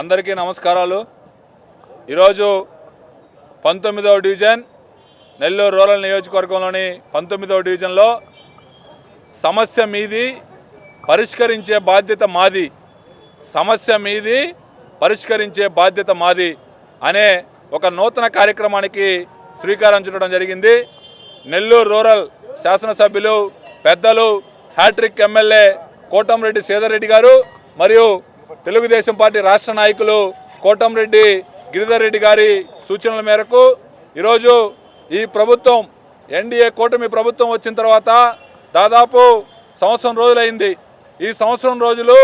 అందరికీ నమస్కారాలు. ఈరోజు పంతొమ్మిదవ డివిజన్ నెల్లూరు రూరల్ నియోజకవర్గంలోని పంతొమ్మిదవ డివిజన్లో సమస్య మీది పరిష్కరించే బాధ్యత మాది. సమస్య మీది పరిష్కరించే బాధ్యత మాది అనే ఒక నూతన కార్యక్రమానికి శ్రీకారం చుట్టడం జరిగింది. నెల్లూరు రూరల్ శాసనసభ్యులు పెద్దలు హ్యాట్రిక్ ఎమ్మెల్యే కోటంరెడ్డి శ్రీధర్ గారు మరియు తెలుగుదేశం పార్టీ రాష్ట్ర నాయకులు కోటంరెడ్డి గిరిధర్ రెడ్డి గారి సూచనల మేరకు ఈరోజు ఈ ప్రభుత్వం ఎన్డీఏ కూటమి ప్రభుత్వం వచ్చిన తర్వాత దాదాపు సంవత్సరం రోజులైంది. ఈ సంవత్సరం రోజులు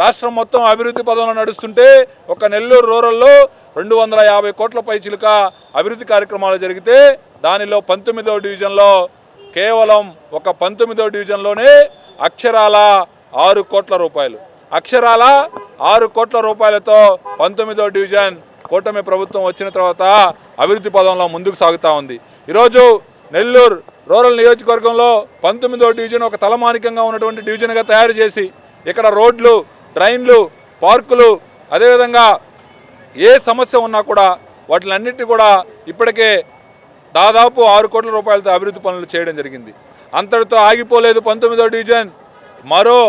రాష్ట్రం మొత్తం అభివృద్ధి పదంలో నడుస్తుంటే ఒక నెల్లూరు రూరల్లో రెండు వందల యాభై కోట్ల పై చిలుక అభివృద్ధి కార్యక్రమాలు జరిగితే దానిలో పంతొమ్మిదవ డివిజన్లో కేవలం ఒక పంతొమ్మిదవ డివిజన్లోనే అక్షరాల ఆరు కోట్ల రూపాయలు. అక్షరాల ఆరు కోట్ల రూపాయలతో పంతొమ్మిదవ డివిజన్ కూటమి ప్రభుత్వం వచ్చిన తర్వాత అభివృద్ధి పదంలో ముందుకు సాగుతూ ఉంది. ఈరోజు నెల్లూరు రూరల్ నియోజకవర్గంలో పంతొమ్మిదవ డివిజన్ ఒక తలమానికంగా ఉన్నటువంటి డివిజన్గా తయారు చేసి ఇక్కడ రోడ్లు ట్రైన్లు పార్కులు అదేవిధంగా ఏ సమస్య ఉన్నా కూడా వాటిలన్నింటినీ కూడా ఇప్పటికే దాదాపు ఆరు కోట్ల రూపాయలతో అభివృద్ధి పనులు చేయడం జరిగింది. అంతటితో ఆగిపోలేదు పంతొమ్మిదో డివిజన్. మరో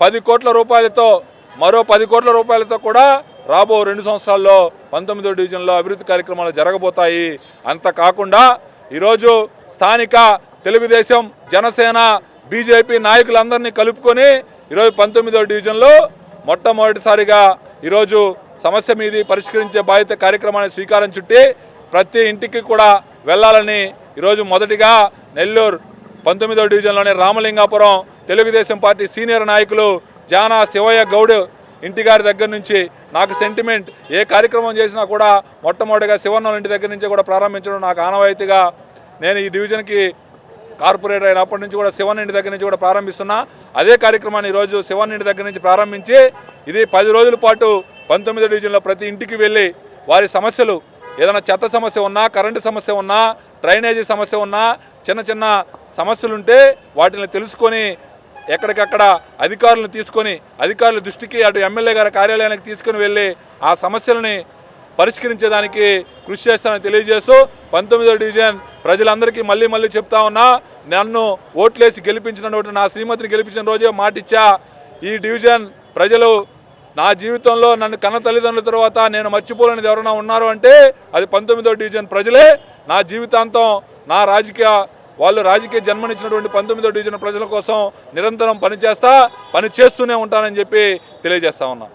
పది కోట్ల రూపాయలతో మరో పది కోట్ల రూపాయలతో కూడా రాబో రెండు సంవత్సరాల్లో పంతొమ్మిదో డివిజన్లో అభివృద్ధి కార్యక్రమాలు జరగబోతాయి. అంత కాకుండా ఈరోజు స్థానిక తెలుగుదేశం జనసేన బీజేపీ నాయకులందరినీ కలుపుకొని ఈరోజు పంతొమ్మిదో డివిజన్లో మొట్టమొదటిసారిగా ఈరోజు సమస్య మీది పరిష్కరించే బాధ్యత కార్యక్రమాన్ని శ్రీకారం చుట్టి ప్రతి ఇంటికి కూడా వెళ్ళాలని ఈరోజు మొదటిగా నెల్లూరు పంతొమ్మిదో డివిజన్లోని రామలింగాపురం తెలుగుదేశం పార్టీ సీనియర్ నాయకులు జానా శివయ్య గౌడ్ ఇంటి గారి దగ్గర నుంచి నాకు సెంటిమెంట్ ఏ కార్యక్రమం చేసినా కూడా మొట్టమొదటిగా శివన్న ఇంటి దగ్గర నుంచి కూడా ప్రారంభించడం నాకు ఆనవాయితీగా నేను ఈ డివిజన్కి కార్పొరేటర్ అయినప్పటి నుంచి కూడా శివన్ ఇంటి దగ్గర నుంచి కూడా ప్రారంభిస్తున్నా. అదే కార్యక్రమాన్ని ఈరోజు శివన్ ఇంటి దగ్గర నుంచి ప్రారంభించి ఇది పది రోజుల పాటు పంతొమ్మిదో డివిజన్లో ప్రతి ఇంటికి వెళ్ళి వారి సమస్యలు ఏదైనా చెత్త సమస్య ఉన్నా కరెంటు సమస్య ఉన్నా డ్రైనేజీ సమస్య ఉన్నా చిన్న చిన్న సమస్యలుంటే వాటిని తెలుసుకొని ఎక్కడికక్కడ అధికారులను తీసుకొని అధికారుల దృష్టికి అటు ఎమ్మెల్యే గారి కార్యాలయానికి తీసుకుని వెళ్ళి ఆ సమస్యలని పరిష్కరించేదానికి కృషి చేస్తానని తెలియజేస్తూ పంతొమ్మిదో డివిజన్ ప్రజలందరికీ మళ్ళీ మళ్ళీ చెప్తా ఉన్నా నన్ను ఓట్లేసి గెలిపించినటువంటి నా శ్రీమతిని గెలిపించిన రోజే మాటిచ్చా ఈ డివిజన్ ప్రజలు నా జీవితంలో నన్ను కన్న తల్లిదండ్రుల తర్వాత నేను మర్చిపోలేనిది ఎవరైనా ఉన్నారు అంటే అది పంతొమ్మిదో డివిజన్ ప్రజలే నా జీవితాంతం నా రాజకీయ వాళ్ళు రాజకీయ జన్మనిచ్చినటువంటి పంతొమ్మిదో డివిజన్ ప్రజల కోసం నిరంతరం పనిచేస్తా పని చేస్తూనే ఉంటానని చెప్పి తెలియజేస్తా ఉన్నా.